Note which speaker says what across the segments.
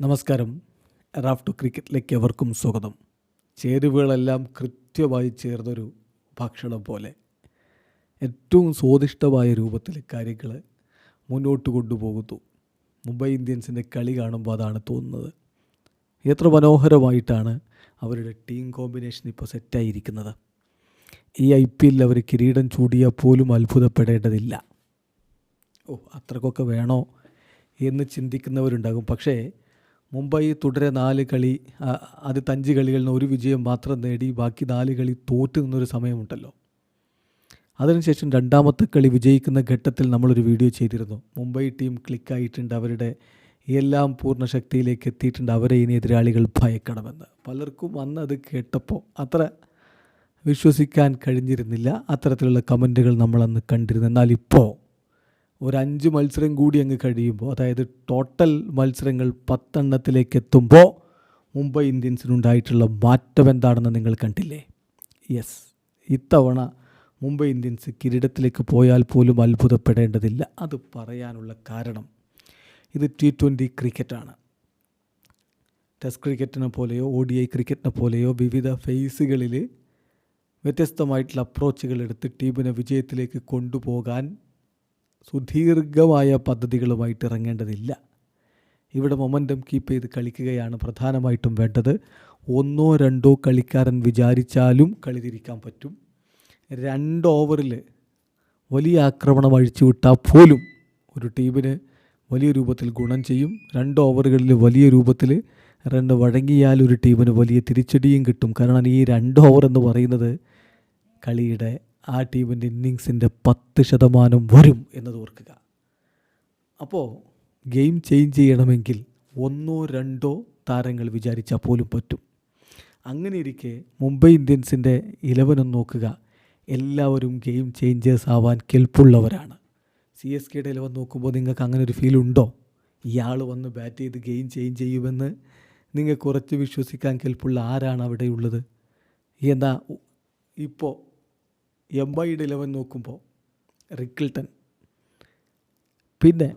Speaker 1: നമസ്കാരം. റാഫ്റ്റോ ക്രിക്കറ്റിലേക്ക് എവർക്കും സ്വാഗതം. ചേരുവകളെല്ലാം കൃത്യമായി ചേർന്നൊരു ഭക്ഷണം പോലെ. ഏറ്റവും സ്വാദിഷ്ടമായ രൂപത്തിൽ കാര്യങ്ങൾ മുന്നോട്ട് കൊണ്ടുപോകുന്നു. മുംബൈ ഇന്ത്യൻസിന്റെ കളി കാണുമ്പോൾ അതാണ് തോന്നുന്നത്. എത്ര മനോഹരമായിട്ടാണ് അവരുടെ ടീം കോമ്പിനേഷൻ ഇപ്പോൾ സെറ്റായിരിക്കുന്നത് ഈ ഐ പി എല്ലിൽ അവർ കിരീടം ചൂടിയാൽ പോലും അത്ഭുതപ്പെടേണ്ടതില്ല. ഓ അത്രക്കൊക്കെ വേണോ എന്ന് ചിന്തിക്കുന്നവരുണ്ടാകും. പക്ഷേ മുംബൈ തുടരെ നാല് കളി ആദ്യത്തെ അഞ്ച് കളികളിൽ നിന്ന് ഒരു വിജയം മാത്രം നേടി ബാക്കി നാല് കളി തോറ്റു നിന്നൊരു സമയമുണ്ടല്ലോ. അതിനുശേഷം രണ്ടാമത്തെ കളി വിജയിക്കുന്ന ഘട്ടത്തിൽ നമ്മളൊരു വീഡിയോ ചെയ്തിരുന്നു. മുംബൈ ടീം ക്ലിക്കായിട്ടുണ്ട്. അവരുടെ എല്ലാം പൂർണ ശക്തിയിലേക്ക് എത്തിയിട്ടുണ്ട്. അവരെ ഇനി എതിരാളികൾ ഭയക്കണമെന്ന്. പലർക്കും അന്ന് അത് കേട്ടപ്പോൾ അത്ര വിശ്വസിക്കാൻ കഴിഞ്ഞിരുന്നില്ല. അത്തരത്തിലുള്ള കമന്റുകൾ നമ്മളന്ന് കണ്ടിരുന്നു. എന്നാൽ ഇപ്പോൾ ഒരു അഞ്ച് മത്സരം കൂടി അങ്ങ് കഴിയുമ്പോൾ അതായത് ടോട്ടൽ മത്സരങ്ങൾ പത്തെണ്ണത്തിലേക്ക് എത്തുമ്പോൾ മുംബൈ ഇന്ത്യൻസിനുണ്ടായിട്ടുള്ള മാറ്റം എന്താണെന്ന് നിങ്ങൾ കണ്ടില്ലേ? യെസ് ഇത്തവണ മുംബൈ ഇന്ത്യൻസ് കിരീടത്തിലേക്ക് പോയാൽ പോലും അത്ഭുതപ്പെടേണ്ടതില്ല. അത് പറയാനുള്ള കാരണം ഇത് ടി ട്വന്റി ക്രിക്കറ്റാണ്. ടെസ്റ്റ് ക്രിക്കറ്റിനെ പോലെയോ ഒ ഡി ഐ ക്രിക്കറ്റിനെ പോലെയോ വിവിധ ഫേസുകളിൽ വ്യത്യസ്തമായിട്ടുള്ള അപ്രോച്ചുകൾ എടുത്ത് ടീമിനെ വിജയത്തിലേക്ക് കൊണ്ടുപോകാൻ സുദീർഘമായ പദ്ധതികളുമായിട്ട് ഇറങ്ങേണ്ടതില്ല. ഇവിടെ മൊമെന്റം കീപ്പ് ചെയ്ത് കളിക്കുകയാണ് പ്രധാനമായിട്ടും വേണ്ടത്. ഒന്നോ രണ്ടോ കളിക്കാരൻ വിചാരിച്ചാലും കളി തിരിക്കാൻ പറ്റും. രണ്ട് ഓവറിൽ വലിയ ആക്രമണം അഴിച്ചുവിട്ടാൽ പോലും ഒരു ടീമിന് വലിയ രൂപത്തിൽ ഗുണം ചെയ്യും. രണ്ട് ഓവറുകളിൽ വലിയ രൂപത്തിൽ റണ്ണ് വഴങ്ങിയാൽ ഒരു ടീമിന് വലിയ തിരിച്ചടിയും കിട്ടും. കാരണം ഈ രണ്ട് ഓവർ എന്ന് പറയുന്നത് കളിയുടെ ആ ടീമിന്റെ ഇന്നിങ്സിന്റെ പത്ത് ശതമാനം വരും എന്നത് ഓർക്കുക. അപ്പോൾ ഗെയിം ചേഞ്ച് ചെയ്യണമെങ്കിൽ ഒന്നോ രണ്ടോ താരങ്ങൾ വിചാരിച്ചാൽ പോലും പറ്റും. അങ്ങനെ ഇരിക്കെ മുംബൈ ഇന്ത്യൻസിന്റെ ഇലവനും നോക്കുക. എല്ലാവരും ഗെയിം ചേഞ്ചേഴ്സ് ആവാൻ കെൽപ്പുള്ളവരാണ്. സി എസ് കെയുടെ ഇലവൻ നോക്കുമ്പോൾ നിങ്ങൾക്ക് അങ്ങനെ ഒരു ഫീൽ ഉണ്ടോ? ഇയാൾ വന്ന് ബാറ്റ് ചെയ്ത് ഗെയിം ചേഞ്ച് ചെയ്യുമെന്ന് നിങ്ങൾ കുറച്ച് വിശ്വസിക്കാൻ കെൽപ്പുള്ള ആരാണ് അവിടെയുള്ളത്? എന്നാൽ ഇപ്പോൾ എം ഐയുടെ ഇലവൻ നോക്കുമ്പോൾ റിക്കിൾട്ടൺ. പിന്നെ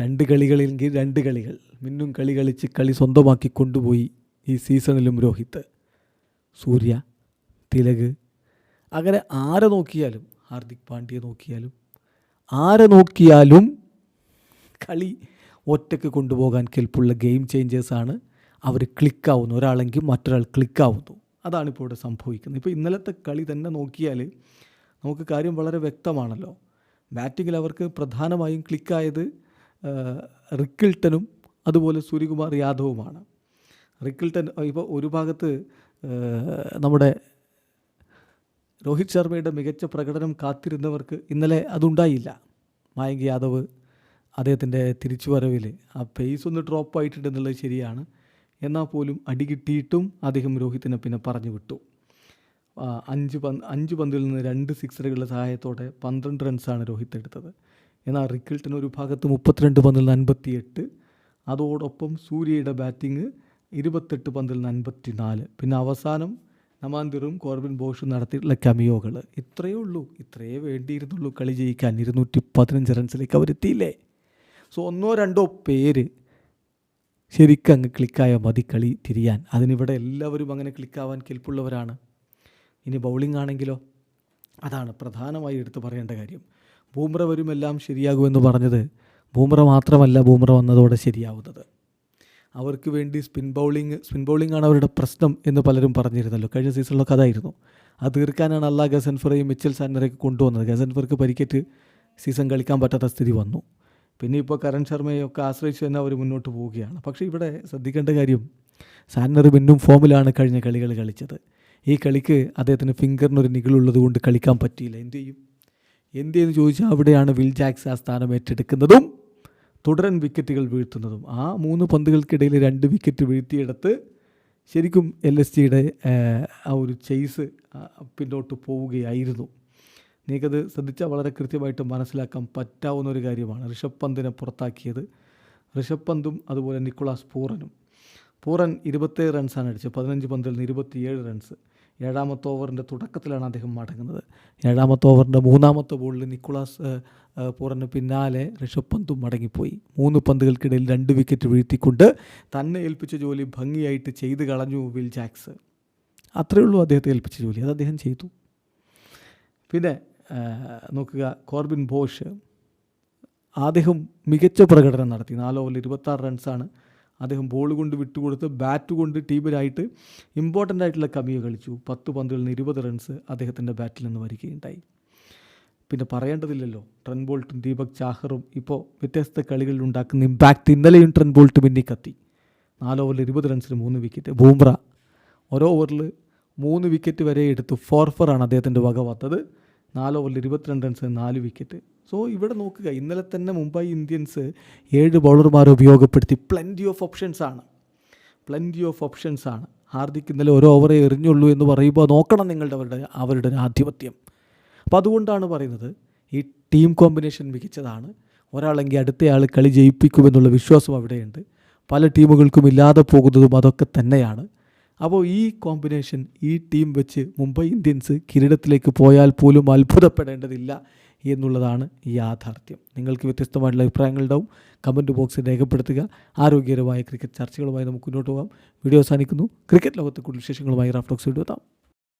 Speaker 1: രണ്ട് കളികളിലെങ്കിൽ രണ്ട് കളികൾ. മിന്നും കളി കളിച്ച് കളി സ്വന്തമാക്കി കൊണ്ടുപോയി ഈ സീസണിലും രോഹിത്. സൂര്യ തിലക്. അങ്ങനെ ആരെ നോക്കിയാലും ഹാർദിക് പാണ്ഡ്യ നോക്കിയാലും ആരെ നോക്കിയാലും കളി ഒറ്റയ്ക്ക് കൊണ്ടുപോകാൻ കെൽപ്പുള്ള ഗെയിം ചേഞ്ചേഴ്സാണ് അവർ ക്ലിക്കാവുന്നു ഒരാളെങ്കിൽ മറ്റൊരാൾ ക്ലിക്കാവുന്നു അതാണ് ഇപ്പോൾ ഇവിടെ സംഭവിക്കുന്നത്. ഇപ്പോൾ ഇന്നലത്തെ കളി തന്നെ നോക്കിയാൽ നമുക്ക് കാര്യം വളരെ വ്യക്തമാണല്ലോ. ബാറ്റിങ്ങിൽ അവർക്ക് പ്രധാനമായും ക്ലിക്കായത് റിക്കിൾട്ടനും അതുപോലെ സൂര്യകുമാർ യാദവുമാണ്. റിക്കിൾട്ടൻ ഇപ്പോൾ ഒരു ഭാഗത്ത് നമ്മുടെ രോഹിത് ശർമ്മയുടെ മികച്ച പ്രകടനം കാത്തിരുന്നവർക്ക് ഇന്നലെ അതുണ്ടായില്ല. മായങ്ക് യാദവ് അദ്ദേഹത്തിന്റെ തിരിച്ചുവരവിൽ ആ പേസ് ഒന്ന് ഡ്രോപ്പ് ആയിട്ടുണ്ട് എന്നുള്ളത് ശരിയാണ്. എന്നാൽ പോലും അടി കിട്ടിയിട്ടും അദ്ദേഹം രോഹിത്തിനെ പിന്നെ പറഞ്ഞു വിട്ടു. അഞ്ച് പന്ത് അഞ്ച് പന്തിൽ നിന്ന് രണ്ട് സിക്സറുകളുടെ സഹായത്തോടെ പന്ത്രണ്ട് റൺസാണ് രോഹിത് എടുത്തത്. എന്നാൽ റിക്കിൾട്ടിന് ഒരു ഭാഗത്ത് മുപ്പത്തിരണ്ട് പന്തിൽ നിന്ന് അൻപത്തിയെട്ട് അതോടൊപ്പം സൂര്യയുടെ ബാറ്റിംഗ് ഇരുപത്തെട്ട് പന്തിൽ നിന്ന് അൻപത്തി നാല് പിന്നെ അവസാനം നമാന്തിറും കോർബിൻ ബോഷും നടത്തിയിട്ടുള്ള കമിയോകൾ ഇത്രയേ ഉള്ളൂ. ഇത്രയേ വേണ്ടിയിരുന്നുള്ളൂ കളി ജയിക്കാൻ. ഇരുന്നൂറ്റി പതിനഞ്ച് റൺസിലേക്ക് അവരെത്തിയില്ലേ? സോ ഒന്നോ രണ്ടോ പേര് ശരിക്കും അങ്ങ് ക്ലിക്കായാൽ മതി കളി തിരിയാൻ. അതിനിവിടെ എല്ലാവരും അങ്ങനെ ക്ലിക്കാവാൻ കെൽപ്പുള്ളവരാണ്. ഇനി ബൗളിംഗ് ആണെങ്കിലോ? അതാണ് പ്രധാനമായി എടുത്തു പറയേണ്ട കാര്യം. ബൂമ്ര വരുമെല്ലാം ശരിയാകുമെന്ന് പറഞ്ഞത് ബൂമ്ര മാത്രമല്ല ബൂമ്ര വന്നതോടെ ശരിയാവുന്നത്. അവർക്ക് വേണ്ടി സ്പിൻ ബൗളിംഗ് സ്പിൻ ബൗളിംഗ് ആണ് അവരുടെ പ്രശ്നം എന്ന് പലരും പറഞ്ഞിരുന്നല്ലോ. കഴിഞ്ഞ സീസണിലൊക്കെ അതായിരുന്നു. അത് തീർക്കാനാണ് അല്ലാ ഗസൻഫറേയും മിച്ചൽ സാന്നറേക്ക് കൊണ്ടുവന്നത്. ഗസൻഫർക്ക് പരിക്കേറ്റ് സീസൺ കളിക്കാൻ പറ്റാത്ത സ്ഥിതി വന്നു. പിന്നെ ഇപ്പോൾ കരൺ ശർമ്മയൊക്കെ ആശ്രയിച്ച് തന്നെ അവർ മുന്നോട്ട് പോവുകയാണ്. പക്ഷേ ഇവിടെ ശ്രദ്ധിക്കേണ്ട കാര്യം സാന്നർ പിന്നും ഫോമിലാണ് കഴിഞ്ഞ കളികൾ കളിച്ചത്. ഈ കളിക്ക് അദ്ദേഹത്തിന് ഫിംഗറിനൊരു നികളുള്ളത് കൊണ്ട് കളിക്കാൻ പറ്റിയില്ല. എന്തു ചെയ്യും? എന്ത് ചെയ്യുന്നു ചോദിച്ചാൽ അവിടെയാണ് വിൽ ജാക്സ് ആ സ്ഥാനം ഏറ്റെടുക്കുന്നതും തുടരൻ വിക്കറ്റുകൾ വീഴ്ത്തുന്നതും. ആ മൂന്ന് പന്തുകൾക്കിടയിൽ രണ്ട് വിക്കറ്റ് വീഴ്ത്തിയെടുത്ത് ശരിക്കും എൽ എസ് ജിയുടെ ആ ഒരു ചെയ്സ് പിന്നോട്ട് പോവുകയായിരുന്നു. നിങ്ങൾക്കത് ശ്രദ്ധിച്ചാൽ വളരെ കൃത്യമായിട്ട് മനസ്സിലാക്കാൻ പറ്റാവുന്ന ഒരു കാര്യമാണ്. ഋഷഭ് പന്തിനെ പുറത്താക്കിയത്. ഋഷഭ് പന്തും അതുപോലെ നിക്കോളാസ് പൂറനും. പൂറൻ ഇരുപത്തേഴ് റൺസാണ് അടിച്ചത്. പതിനഞ്ച് പന്തിൽ നിന്ന് ഇരുപത്തിയേഴ് റൺസ് ഏഴാമത്തെ ഓവറിന്റെ തുടക്കത്തിലാണ് അദ്ദേഹം മടങ്ങുന്നത്. ഏഴാമത്തെ ഓവറിന്റെ മൂന്നാമത്തെ ബോളിൽ നിക്കുളാസ് പൂറിന് പിന്നാലെ ഋഷഭ് പന്തും മടങ്ങിപ്പോയി. മൂന്ന് പന്തുകൾക്കിടയിൽ രണ്ട് വിക്കറ്റ് വീഴ്ത്തിക്കൊണ്ട് തന്നെ ഏൽപ്പിച്ച ജോലി ഭംഗിയായിട്ട് ചെയ്ത് കളഞ്ഞു വിൽ ജാക്സ്. അത്രയേ ഉള്ളൂ അദ്ദേഹത്തെ ഏൽപ്പിച്ച ജോലി. അത് അദ്ദേഹം ചെയ്തു. പിന്നെ നോക്കുക കോർബിൻ ബോഷ്. അദ്ദേഹം മികച്ച പ്രകടനം നടത്തി. നാല് ഓവറിൽ ഇരുപത്താറ് റൺസാണ് അദ്ദേഹം ബോൾ കൊണ്ട് വിട്ടുകൊടുത്ത് ബാറ്റ് കൊണ്ട് ടീമിനായിട്ട് ഇമ്പോർട്ടന്റ് ആയിട്ടുള്ള കമിയ കളിച്ചു. പത്ത് പന്തുകളിൽ നിന്ന് ഇരുപത് റൺസ് അദ്ദേഹത്തിന്റെ ബാറ്റിൽ നിന്ന് വരികയുണ്ടായി. പിന്നെ പറയേണ്ടതില്ലല്ലോ ട്രെൻ ബോൾട്ടും ദീപക് ചാഹറും ഇപ്പോൾ വ്യത്യസ്ത കളികളിൽ ഉണ്ടാക്കുന്ന ഇമ്പാക്റ്റ് ഇന്നലെയും ട്രെൻ ബോൾട്ട് മിന്നി കത്തി. നാല് ഓവറിൽ ഇരുപത് റൺസിന് മൂന്ന് വിക്കറ്റ് ബൂംറ ഓരോ ഓവറിൽ മൂന്ന് വിക്കറ്റ് വരെ എടുത്തു ഫോർ ഫോറാണ് അദ്ദേഹത്തിന്റെ വക നാല് ഓവറിൽ ഇരുപത്തിരണ്ട് റൺസ് നാല് വിക്കറ്റ് സോ ഇവിടെ നോക്കുക ഇന്നലെ തന്നെ മുംബൈ ഇന്ത്യൻസ് ഏഴ് ബൗളർമാരെ ഉപയോഗപ്പെടുത്തി. പ്ലെന്റി ഓഫ് ഓപ്ഷൻസ് ആണ്. പ്ലെന്റി ഓഫ് ഓപ്ഷൻസ് ആണ്. ഹാർദിക് ഇന്നലെ ഒരു ഓവറേ എറിഞ്ഞുള്ളൂ എന്ന് പറയുമ്പോൾ നോക്കണം നിങ്ങളുടെ അവരുടെ അവരുടെ ആധിപത്യം. അപ്പോൾ അതുകൊണ്ടാണ് പറയുന്നത് ഈ ടീം കോമ്പിനേഷൻ മികച്ചതാണ്. ഒരാളെങ്കിൽ അടുത്തയാൾ കളി ജയിപ്പിക്കുമെന്നുള്ള വിശ്വാസം അവിടെയുണ്ട്. പല ടീമുകൾക്കും ഇല്ലാതെ പോകുന്നതും അതൊക്കെ തന്നെയാണ്. അപ്പോൾ ഈ കോമ്പിനേഷൻ ഈ ടീം വെച്ച് മുംബൈ ഇന്ത്യൻസ് കിരീടത്തിലേക്ക് പോയാൽ പോലും അത്ഭുതപ്പെടേണ്ടതില്ല എന്നുള്ളതാണ് യാഥാർത്ഥ്യം. നിങ്ങൾക്ക് വ്യത്യസ്തമായിട്ടുള്ള അഭിപ്രായങ്ങളുണ്ടാവും. കമന്റ് ബോക്സിൽ രേഖപ്പെടുത്തുക. ആരോഗ്യകരമായ ക്രിക്കറ്റ് ചർച്ചകളുമായി നമുക്ക് മുന്നോട്ട് പോകാം. വീഡിയോ അവസാനിക്കുന്നു. ക്രിക്കറ്റ് ലോകത്തെ കൂടുതൽ വിശേഷങ്ങളുമായി റാഫ്റ്റോക്സ് വീഡിയോ എത്താം.